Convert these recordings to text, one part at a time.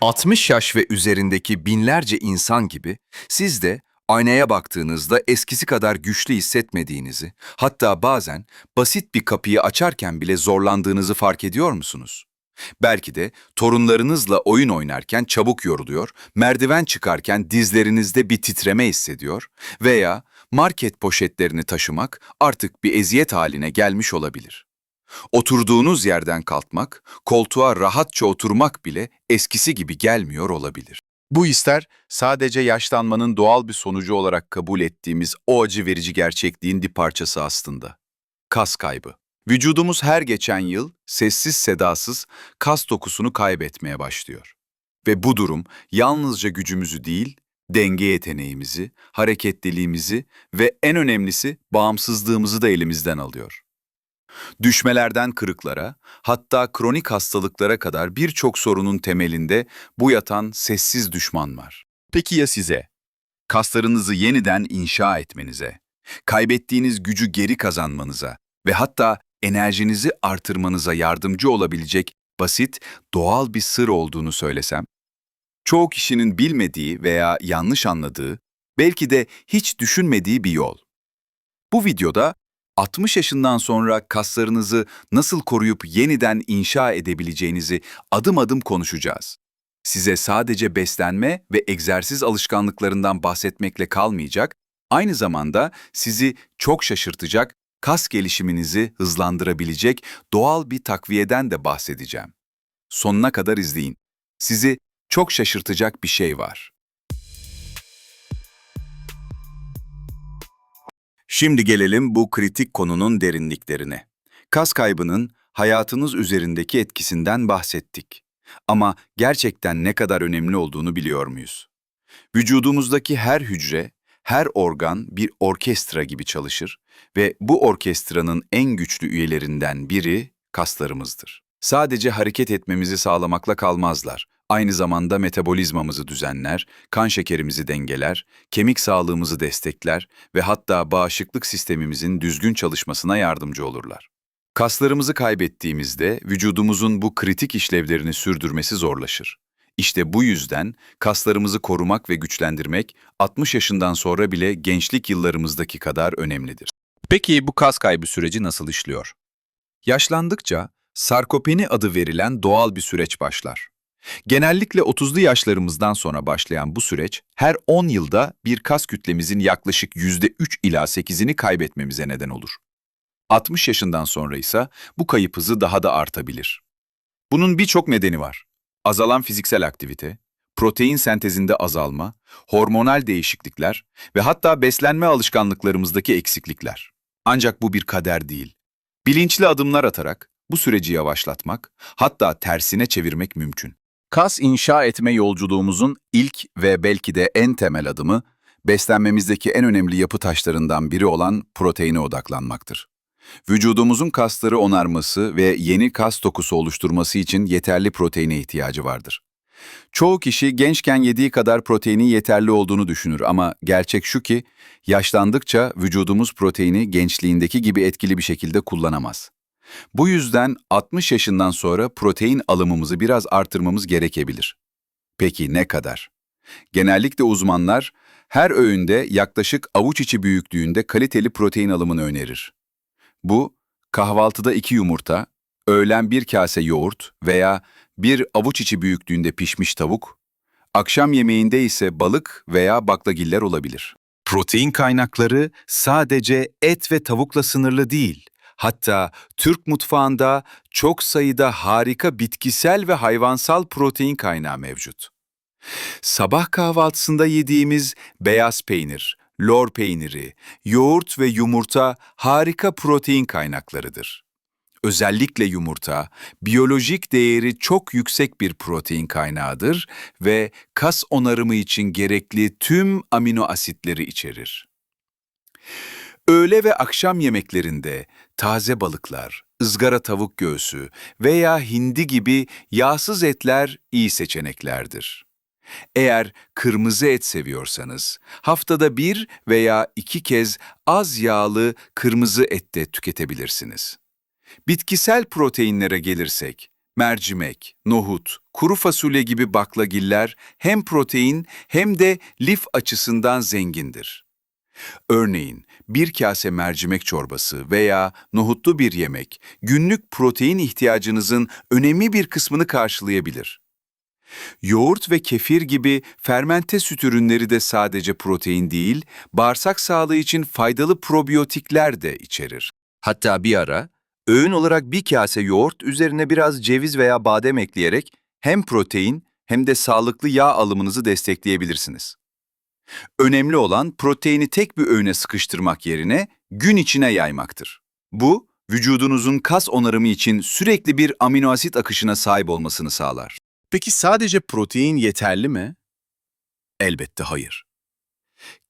60 yaş ve üzerindeki binlerce insan gibi siz de aynaya baktığınızda eskisi kadar güçlü hissetmediğinizi, hatta bazen basit bir kapıyı açarken bile zorlandığınızı fark ediyor musunuz? Belki de torunlarınızla oyun oynarken çabuk yoruluyor, merdiven çıkarken dizlerinizde bir titreme hissediyor veya market poşetlerini taşımak artık bir eziyet haline gelmiş olabilir. Oturduğunuz yerden kalkmak, koltuğa rahatça oturmak bile eskisi gibi gelmiyor olabilir. Bu hisler sadece yaşlanmanın doğal bir sonucu olarak kabul ettiğimiz o acı verici gerçekliğin bir parçası aslında. Kas kaybı. Vücudumuz her geçen yıl sessiz sedasız kas dokusunu kaybetmeye başlıyor. Ve bu durum yalnızca gücümüzü değil, denge yeteneğimizi, hareketliliğimizi ve en önemlisi bağımsızlığımızı da elimizden alıyor. Düşmelerden kırıklara, hatta kronik hastalıklara kadar birçok sorunun temelinde bu yatan sessiz düşman var. Peki ya size? Kaslarınızı yeniden inşa etmenize, kaybettiğiniz gücü geri kazanmanıza ve hatta enerjinizi artırmanıza yardımcı olabilecek basit, doğal bir sır olduğunu söylesem? Çoğu kişinin bilmediği veya yanlış anladığı, belki de hiç düşünmediği bir yol. Bu videoda 60 yaşından sonra kaslarınızı nasıl koruyup yeniden inşa edebileceğinizi adım adım konuşacağız. Size sadece beslenme ve egzersiz alışkanlıklarından bahsetmekle kalmayacak, aynı zamanda sizi çok şaşırtacak, kas gelişiminizi hızlandırabilecek doğal bir takviyeden de bahsedeceğim. Sonuna kadar izleyin. Sizi çok şaşırtacak bir şey var. Şimdi gelelim bu kritik konunun derinliklerine. Kas kaybının hayatınız üzerindeki etkisinden bahsettik. Ama gerçekten ne kadar önemli olduğunu biliyor muyuz? Vücudumuzdaki her hücre, her organ bir orkestra gibi çalışır ve bu orkestranın en güçlü üyelerinden biri kaslarımızdır. Sadece hareket etmemizi sağlamakla kalmazlar. Aynı zamanda metabolizmamızı düzenler, kan şekerimizi dengeler, kemik sağlığımızı destekler ve hatta bağışıklık sistemimizin düzgün çalışmasına yardımcı olurlar. Kaslarımızı kaybettiğimizde vücudumuzun bu kritik işlevlerini sürdürmesi zorlaşır. İşte bu yüzden kaslarımızı korumak ve güçlendirmek 60 yaşından sonra bile gençlik yıllarımızdaki kadar önemlidir. Peki bu kas kaybı süreci nasıl işliyor? Yaşlandıkça sarkopeni adı verilen doğal bir süreç başlar. Genellikle 30'lu yaşlarımızdan sonra başlayan bu süreç her 10 yılda bir kas kütlemizin yaklaşık %3 ila 8'ini kaybetmemize neden olur. 60 yaşından sonra ise bu kayıp hızı daha da artabilir. Bunun birçok nedeni var. Azalan fiziksel aktivite, protein sentezinde azalma, hormonal değişiklikler ve hatta beslenme alışkanlıklarımızdaki eksiklikler. Ancak bu bir kader değil. Bilinçli adımlar atarak bu süreci yavaşlatmak, hatta tersine çevirmek mümkün. Kas inşa etme yolculuğumuzun ilk ve belki de en temel adımı, beslenmemizdeki en önemli yapı taşlarından biri olan proteine odaklanmaktır. Vücudumuzun kasları onarması ve yeni kas dokusu oluşturması için yeterli proteine ihtiyacı vardır. Çoğu kişi gençken yediği kadar proteinin yeterli olduğunu düşünür ama gerçek şu ki, yaşlandıkça vücudumuz proteini gençliğindeki gibi etkili bir şekilde kullanamaz. Bu yüzden 60 yaşından sonra protein alımımızı biraz artırmamız gerekebilir. Peki ne kadar? Genellikle uzmanlar her öğünde yaklaşık avuç içi büyüklüğünde kaliteli protein alımını önerir. Bu, kahvaltıda iki yumurta, öğlen bir kase yoğurt veya bir avuç içi büyüklüğünde pişmiş tavuk, akşam yemeğinde ise balık veya baklagiller olabilir. Protein kaynakları sadece et ve tavukla sınırlı değil. Hatta Türk mutfağında çok sayıda harika bitkisel ve hayvansal protein kaynağı mevcut. Sabah kahvaltısında yediğimiz beyaz peynir, lor peyniri, yoğurt ve yumurta harika protein kaynaklarıdır. Özellikle yumurta, biyolojik değeri çok yüksek bir protein kaynağıdır ve kas onarımı için gerekli tüm amino asitleri içerir. Öğle ve akşam yemeklerinde taze balıklar, ızgara tavuk göğsü veya hindi gibi yağsız etler iyi seçeneklerdir. Eğer kırmızı et seviyorsanız, haftada bir veya iki kez az yağlı kırmızı et de tüketebilirsiniz. Bitkisel proteinlere gelirsek, Mercimek, nohut, kuru fasulye gibi baklagiller hem protein hem de lif açısından zengindir. Örneğin bir kase mercimek çorbası veya nohutlu bir yemek günlük protein ihtiyacınızın önemli bir kısmını karşılayabilir. Yoğurt ve kefir gibi fermente süt ürünleri de sadece protein değil, bağırsak sağlığı için faydalı probiyotikler de içerir. Hatta bir ara öğün olarak bir kase yoğurt üzerine biraz ceviz veya badem ekleyerek hem protein hem de sağlıklı yağ alımınızı destekleyebilirsiniz. Önemli olan proteini tek bir öğüne sıkıştırmak yerine gün içine yaymaktır. Bu, vücudunuzun kas onarımı için sürekli bir amino asit akışına sahip olmasını sağlar. Peki sadece protein yeterli mi? Elbette hayır.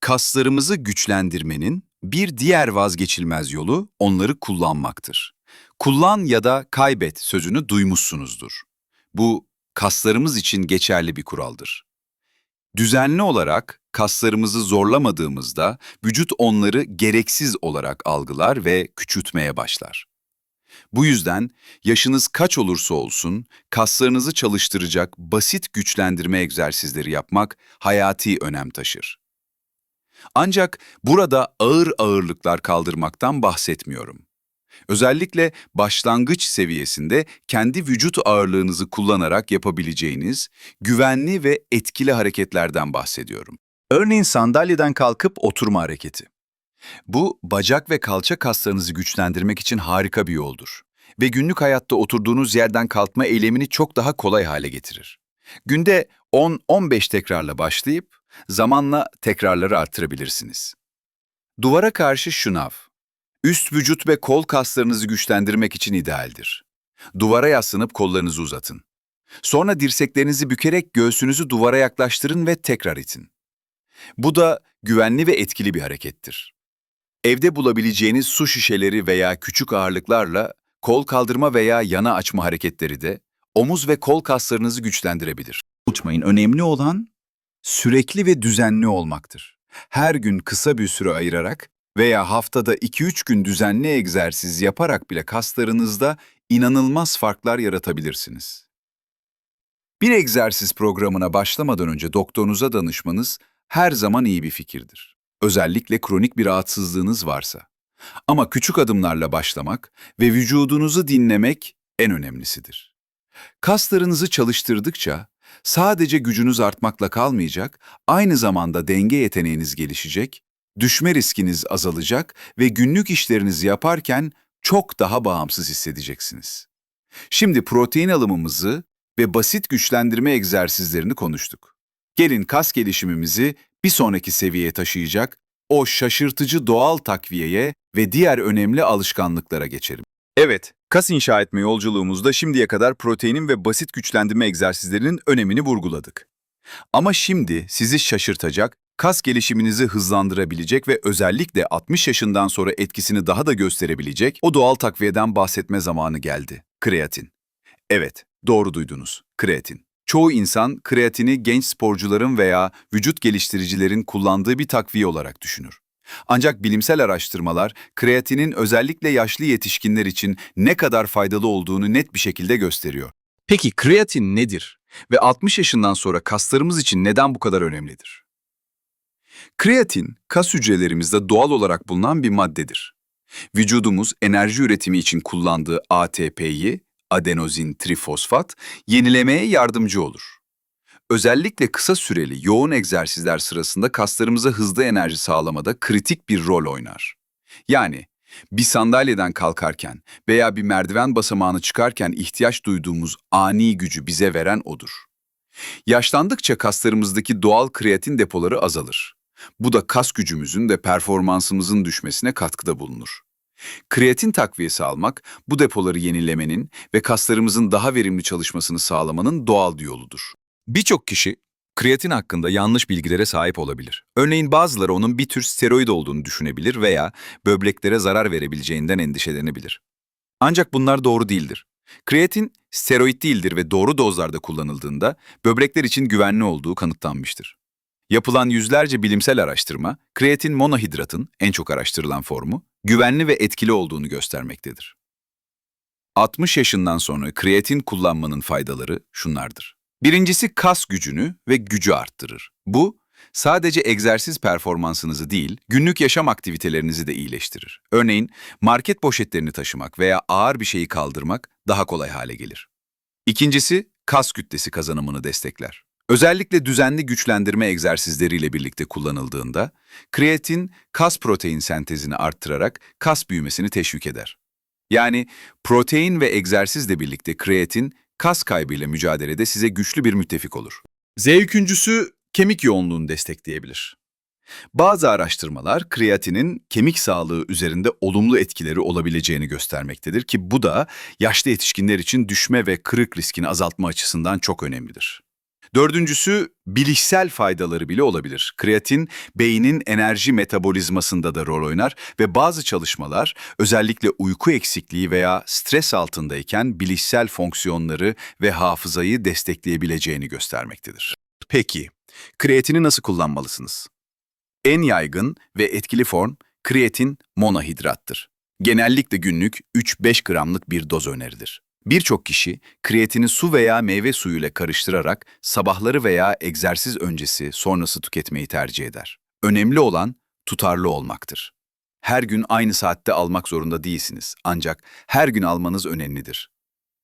Kaslarımızı güçlendirmenin bir diğer vazgeçilmez yolu onları kullanmaktır. Kullan ya da kaybet sözünü duymuşsunuzdur. Bu kaslarımız için geçerli bir kuraldır. Düzenli olarak kaslarımızı zorlamadığımızda vücut onları gereksiz olarak algılar ve küçültmeye başlar. Bu yüzden yaşınız kaç olursa olsun kaslarınızı çalıştıracak basit güçlendirme egzersizleri yapmak hayati önem taşır. Ancak burada ağır ağırlıklar kaldırmaktan bahsetmiyorum. Özellikle başlangıç seviyesinde kendi vücut ağırlığınızı kullanarak yapabileceğiniz güvenli ve etkili hareketlerden bahsediyorum. Örneğin sandalyeden kalkıp oturma hareketi. Bu, bacak ve kalça kaslarınızı güçlendirmek için harika bir yoldur. Ve günlük hayatta oturduğunuz yerden kalkma eylemini çok daha kolay hale getirir. Günde 10-15 tekrarla başlayıp zamanla tekrarları arttırabilirsiniz. Duvara karşı şınav. Üst vücut ve kol kaslarınızı güçlendirmek için idealdir. Duvara yaslanıp kollarınızı uzatın. Sonra dirseklerinizi bükerek göğsünüzü duvara yaklaştırın ve tekrar itin. Bu da güvenli ve etkili bir harekettir. Evde bulabileceğiniz su şişeleri veya küçük ağırlıklarla kol kaldırma veya yana açma hareketleri de omuz ve kol kaslarınızı güçlendirebilir. Unutmayın, önemli olan sürekli ve düzenli olmaktır. Her gün kısa bir süre ayırarak veya haftada 2-3 gün düzenli egzersiz yaparak bile kaslarınızda inanılmaz farklar yaratabilirsiniz. Bir egzersiz programına başlamadan önce doktorunuza danışmanız her zaman iyi bir fikirdir. Özellikle kronik bir rahatsızlığınız varsa. Ama küçük adımlarla başlamak ve vücudunuzu dinlemek en önemlisidir. Kaslarınızı çalıştırdıkça sadece gücünüz artmakla kalmayacak, aynı zamanda denge yeteneğiniz gelişecek, düşme riskiniz azalacak ve günlük işlerinizi yaparken çok daha bağımsız hissedeceksiniz. Şimdi protein alımımızı ve basit güçlendirme egzersizlerini konuştuk. Gelin kas gelişimimizi bir sonraki seviyeye taşıyacak o şaşırtıcı doğal takviyeye ve diğer önemli alışkanlıklara geçelim. Evet, kas inşa etme yolculuğumuzda şimdiye kadar proteinin ve basit güçlendirme egzersizlerinin önemini vurguladık. Ama şimdi sizi şaşırtacak, kas gelişiminizi hızlandırabilecek ve özellikle 60 yaşından sonra etkisini daha da gösterebilecek o doğal takviyeden bahsetme zamanı geldi. Kreatin. Evet, doğru duydunuz. Kreatin. Çoğu insan kreatini genç sporcuların veya vücut geliştiricilerin kullandığı bir takviye olarak düşünür. Ancak bilimsel araştırmalar kreatinin özellikle yaşlı yetişkinler için ne kadar faydalı olduğunu net bir şekilde gösteriyor. Peki kreatin nedir? Ve 60 yaşından sonra kaslarımız için neden bu kadar önemlidir? Kreatin, kas hücrelerimizde doğal olarak bulunan bir maddedir. Vücudumuz enerji üretimi için kullandığı ATP'yi, adenozin trifosfat, yenilemeye yardımcı olur. Özellikle kısa süreli yoğun egzersizler sırasında kaslarımıza hızlı enerji sağlamada kritik bir rol oynar. Yani bir sandalyeden kalkarken veya bir merdiven basamağını çıkarken ihtiyaç duyduğumuz ani gücü bize veren odur. Yaşlandıkça kaslarımızdaki doğal kreatin depoları azalır. Bu da kas gücümüzün ve performansımızın düşmesine katkıda bulunur. Kreatin takviyesi almak, bu depoları yenilemenin ve kaslarımızın daha verimli çalışmasını sağlamanın doğal yoludur. Birçok kişi kreatin hakkında yanlış bilgilere sahip olabilir. Örneğin bazıları onun bir tür steroid olduğunu düşünebilir veya böbreklere zarar verebileceğinden endişelenebilir. Ancak bunlar doğru değildir. Kreatin steroid değildir ve doğru dozlarda kullanıldığında böbrekler için güvenli olduğu kanıtlanmıştır. Yapılan yüzlerce bilimsel araştırma, kreatin monohidratın en çok araştırılan formu, güvenli ve etkili olduğunu göstermektedir. 60 yaşından sonra kreatin kullanmanın faydaları şunlardır. Birincisi kas gücünü ve gücü arttırır. Bu sadece egzersiz performansınızı değil, günlük yaşam aktivitelerinizi de iyileştirir. Örneğin market poşetlerini taşımak veya ağır bir şeyi kaldırmak daha kolay hale gelir. İkincisi, kas kütlesi kazanımını destekler. Özellikle düzenli güçlendirme egzersizleriyle birlikte kullanıldığında, kreatin kas protein sentezini arttırarak kas büyümesini teşvik eder. Yani protein ve egzersizle birlikte kreatin kas kaybıyla mücadelede size güçlü bir müttefik olur. Z yüküncüsü kemik yoğunluğunu destekleyebilir. Bazı araştırmalar kreatinin kemik sağlığı üzerinde olumlu etkileri olabileceğini göstermektedir ki bu da yaşlı yetişkinler için düşme ve kırık riskini azaltma açısından çok önemlidir. Dördüncüsü bilişsel faydaları bile olabilir. Kreatin beynin enerji metabolizmasında da rol oynar ve bazı çalışmalar özellikle uyku eksikliği veya stres altındayken bilişsel fonksiyonları ve hafızayı destekleyebileceğini göstermektedir. Peki, kreatini nasıl kullanmalısınız? En yaygın ve etkili form kreatin monohidrattır. Genellikle günlük 3-5 gramlık bir doz önerilir. Birçok kişi kreatini su veya meyve suyuyla karıştırarak sabahları veya egzersiz öncesi sonrası tüketmeyi tercih eder. Önemli olan tutarlı olmaktır. Her gün aynı saatte almak zorunda değilsiniz ancak her gün almanız önemlidir.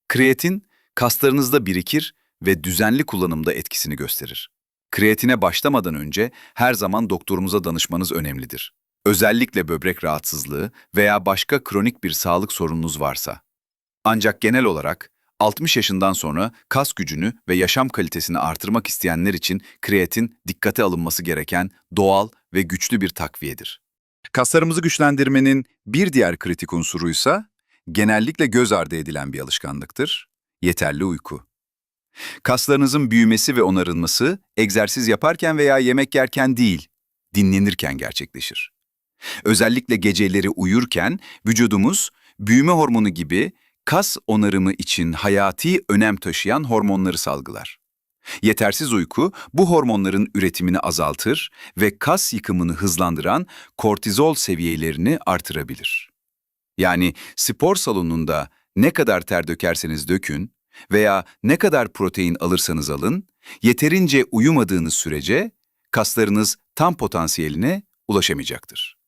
Kreatin kaslarınızda birikir ve düzenli kullanımda etkisini gösterir. Kreatine başlamadan önce her zaman doktorumuza danışmanız önemlidir. Özellikle böbrek rahatsızlığı veya başka kronik bir sağlık sorununuz varsa. Ancak genel olarak 60 yaşından sonra kas gücünü ve yaşam kalitesini artırmak isteyenler için kreatin dikkate alınması gereken doğal ve güçlü bir takviyedir. Kaslarımızı güçlendirmenin bir diğer kritik unsuruysa genellikle göz ardı edilen bir alışkanlıktır. Yeterli uyku. Kaslarınızın büyümesi ve onarılması egzersiz yaparken veya yemek yerken değil, dinlenirken gerçekleşir. Özellikle geceleri uyurken vücudumuz büyüme hormonu gibi kas onarımı için hayati önem taşıyan hormonları salgılar. Yetersiz uyku bu hormonların üretimini azaltır ve kas yıkımını hızlandıran kortizol seviyelerini artırabilir. Yani spor salonunda ne kadar ter dökerseniz dökün veya ne kadar protein alırsanız alın, yeterince uyumadığınız sürece kaslarınız tam potansiyeline ulaşamayacaktır.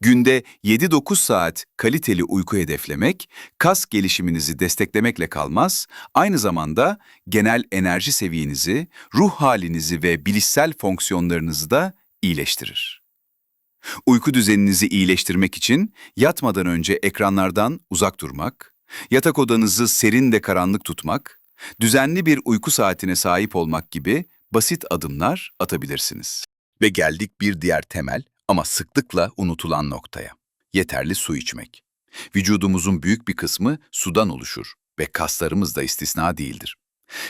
Günde 7-9 saat kaliteli uyku hedeflemek, kas gelişiminizi desteklemekle kalmaz, aynı zamanda genel enerji seviyenizi, ruh halinizi ve bilişsel fonksiyonlarınızı da iyileştirir. Uyku düzeninizi iyileştirmek için yatmadan önce ekranlardan uzak durmak, yatak odanızı serin de karanlık tutmak, düzenli bir uyku saatine sahip olmak gibi basit adımlar atabilirsiniz. Ve geldik bir diğer temel ama sıklıkla unutulan noktaya. Yeterli su içmek. Vücudumuzun büyük bir kısmı sudan oluşur ve kaslarımız da istisna değildir.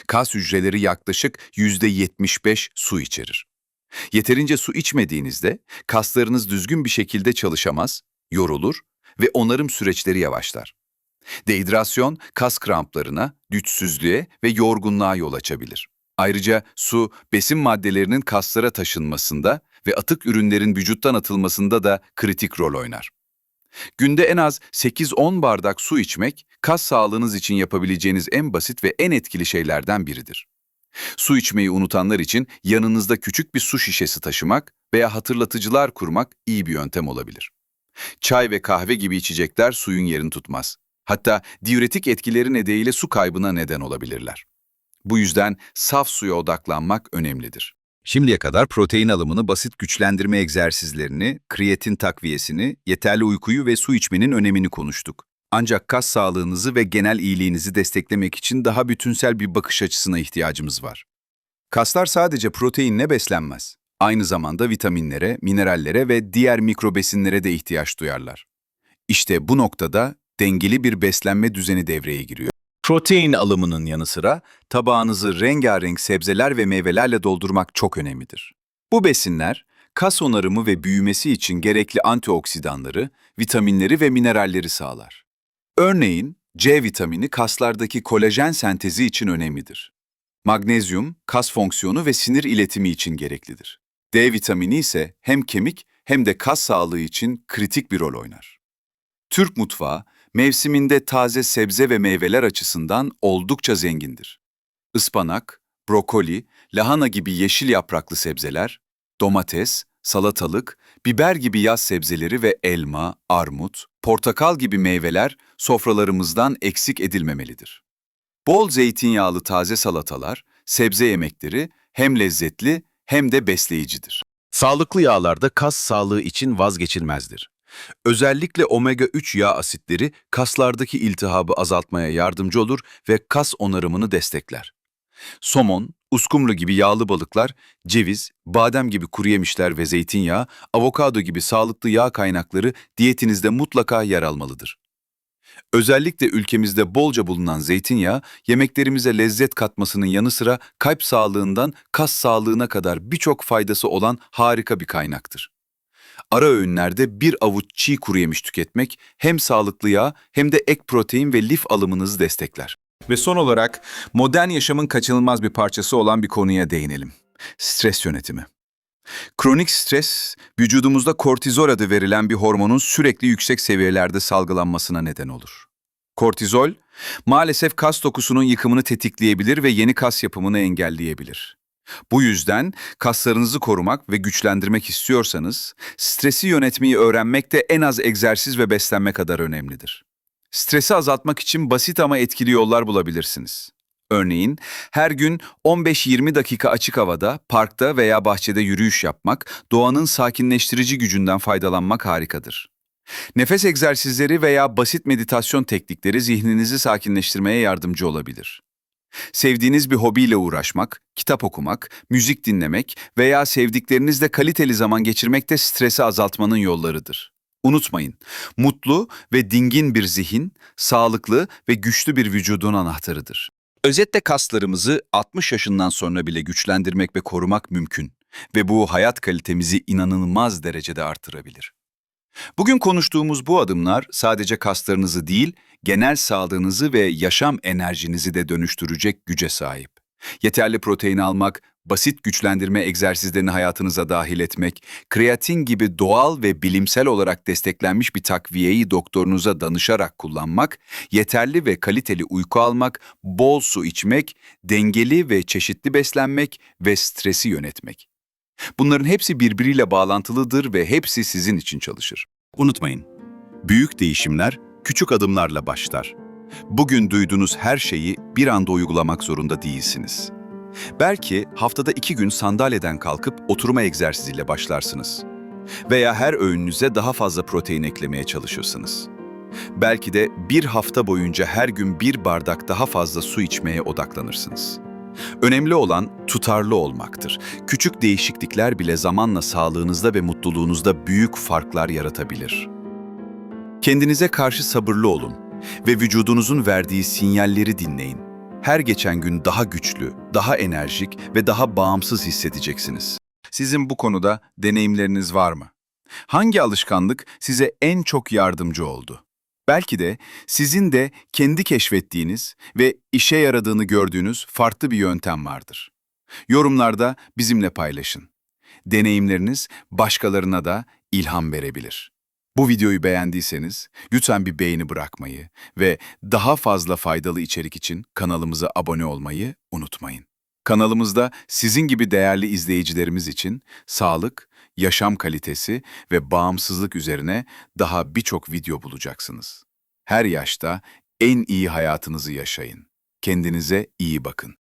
Kas hücreleri yaklaşık %75 su içerir. Yeterince su içmediğinizde kaslarınız düzgün bir şekilde çalışamaz, yorulur ve onarım süreçleri yavaşlar. Dehidrasyon kas kramplarına, güçsüzlüğe ve yorgunluğa yol açabilir. Ayrıca su, besin maddelerinin kaslara taşınmasında ve atık ürünlerin vücuttan atılmasında da kritik rol oynar. Günde en az 8-10 bardak su içmek, kas sağlığınız için yapabileceğiniz en basit ve en etkili şeylerden biridir. Su içmeyi unutanlar için yanınızda küçük bir su şişesi taşımak veya hatırlatıcılar kurmak iyi bir yöntem olabilir. Çay ve kahve gibi içecekler suyun yerini tutmaz. Hatta diüretik etkileri nedeniyle su kaybına neden olabilirler. Bu yüzden saf suya odaklanmak önemlidir. Şimdiye kadar protein alımını, basit güçlendirme egzersizlerini, kreatin takviyesini, yeterli uykuyu ve su içmenin önemini konuştuk. Ancak kas sağlığınızı ve genel iyiliğinizi desteklemek için daha bütünsel bir bakış açısına ihtiyacımız var. Kaslar sadece proteinle beslenmez. Aynı zamanda vitaminlere, minerallere ve diğer mikrobesinlere de ihtiyaç duyarlar. İşte bu noktada dengeli bir beslenme düzeni devreye giriyor. Protein alımının yanı sıra tabağınızı rengarenk sebzeler ve meyvelerle doldurmak çok önemlidir. Bu besinler, kas onarımı ve büyümesi için gerekli antioksidanları, vitaminleri ve mineralleri sağlar. Örneğin, C vitamini kaslardaki kolajen sentezi için önemlidir. Magnezyum, kas fonksiyonu ve sinir iletimi için gereklidir. D vitamini ise hem kemik hem de kas sağlığı için kritik bir rol oynar. Türk mutfağı, mevsiminde taze sebze ve meyveler açısından oldukça zengindir. Ispanak, brokoli, lahana gibi yeşil yapraklı sebzeler, domates, salatalık, biber gibi yaz sebzeleri ve elma, armut, portakal gibi meyveler sofralarımızdan eksik edilmemelidir. Bol zeytinyağlı taze salatalar, sebze yemekleri hem lezzetli hem de besleyicidir. Sağlıklı yağlar da kas sağlığı için vazgeçilmezdir. Özellikle omega-3 yağ asitleri kaslardaki iltihabı azaltmaya yardımcı olur ve kas onarımını destekler. Somon, uskumru gibi yağlı balıklar, ceviz, badem gibi kuru yemişler ve zeytinyağı, avokado gibi sağlıklı yağ kaynakları diyetinizde mutlaka yer almalıdır. Özellikle ülkemizde bolca bulunan zeytinyağı, yemeklerimize lezzet katmasının yanı sıra kalp sağlığından kas sağlığına kadar birçok faydası olan harika bir kaynaktır. Ara öğünlerde bir avuç çiğ kuru yemiş tüketmek hem sağlıklı yağ hem de ek protein ve lif alımınızı destekler. Ve son olarak modern yaşamın kaçınılmaz bir parçası olan bir konuya değinelim. Stres yönetimi. Kronik stres, vücudumuzda kortizol adı verilen bir hormonun sürekli yüksek seviyelerde salgılanmasına neden olur. Kortizol, maalesef kas dokusunun yıkımını tetikleyebilir ve yeni kas yapımını engelleyebilir. Bu yüzden kaslarınızı korumak ve güçlendirmek istiyorsanız, stresi yönetmeyi öğrenmek de en az egzersiz ve beslenme kadar önemlidir. Stresi azaltmak için basit ama etkili yollar bulabilirsiniz. Örneğin her gün 15-20 dakika açık havada, parkta veya bahçede yürüyüş yapmak, doğanın sakinleştirici gücünden faydalanmak harikadır. Nefes egzersizleri veya basit meditasyon teknikleri zihninizi sakinleştirmeye yardımcı olabilir. Sevdiğiniz bir hobiyle uğraşmak, kitap okumak, müzik dinlemek veya sevdiklerinizle kaliteli zaman geçirmek de stresi azaltmanın yollarıdır. Unutmayın, mutlu ve dingin bir zihin, sağlıklı ve güçlü bir vücudun anahtarıdır. Özetle kaslarımızı 60 yaşından sonra bile güçlendirmek ve korumak mümkün ve bu hayat kalitemizi inanılmaz derecede artırabilir. Bugün konuştuğumuz bu adımlar sadece kaslarınızı değil, genel sağlığınızı ve yaşam enerjinizi de dönüştürecek güce sahip. Yeterli protein almak, basit güçlendirme egzersizlerini hayatınıza dahil etmek, kreatin gibi doğal ve bilimsel olarak desteklenmiş bir takviyeyi doktorunuza danışarak kullanmak, yeterli ve kaliteli uyku almak, bol su içmek, dengeli ve çeşitli beslenmek ve stresi yönetmek. Bunların hepsi birbiriyle bağlantılıdır ve hepsi sizin için çalışır. Unutmayın, büyük değişimler küçük adımlarla başlar. Bugün duyduğunuz her şeyi bir anda uygulamak zorunda değilsiniz. Belki haftada iki gün sandalyeden kalkıp oturma egzersiziyle başlarsınız. Veya her öğününüze daha fazla protein eklemeye çalışırsınız. Belki de bir hafta boyunca her gün bir bardak daha fazla su içmeye odaklanırsınız. Önemli olan tutarlı olmaktır. Küçük değişiklikler bile zamanla sağlığınızda ve mutluluğunuzda büyük farklar yaratabilir. Kendinize karşı sabırlı olun ve vücudunuzun verdiği sinyalleri dinleyin. Her geçen gün daha güçlü, daha enerjik ve daha bağımsız hissedeceksiniz. Sizin bu konuda deneyimleriniz var mı? Hangi alışkanlık size en çok yardımcı oldu? Belki de sizin de kendi keşfettiğiniz ve işe yaradığını gördüğünüz farklı bir yöntem vardır. Yorumlarda bizimle paylaşın. Deneyimleriniz başkalarına da ilham verebilir. Bu videoyu beğendiyseniz lütfen bir beğeni bırakmayı ve daha fazla faydalı içerik için kanalımıza abone olmayı unutmayın. Kanalımızda sizin gibi değerli izleyicilerimiz için sağlık, yaşam kalitesi ve bağımsızlık üzerine daha birçok video bulacaksınız. Her yaşta en iyi hayatınızı yaşayın. Kendinize iyi bakın.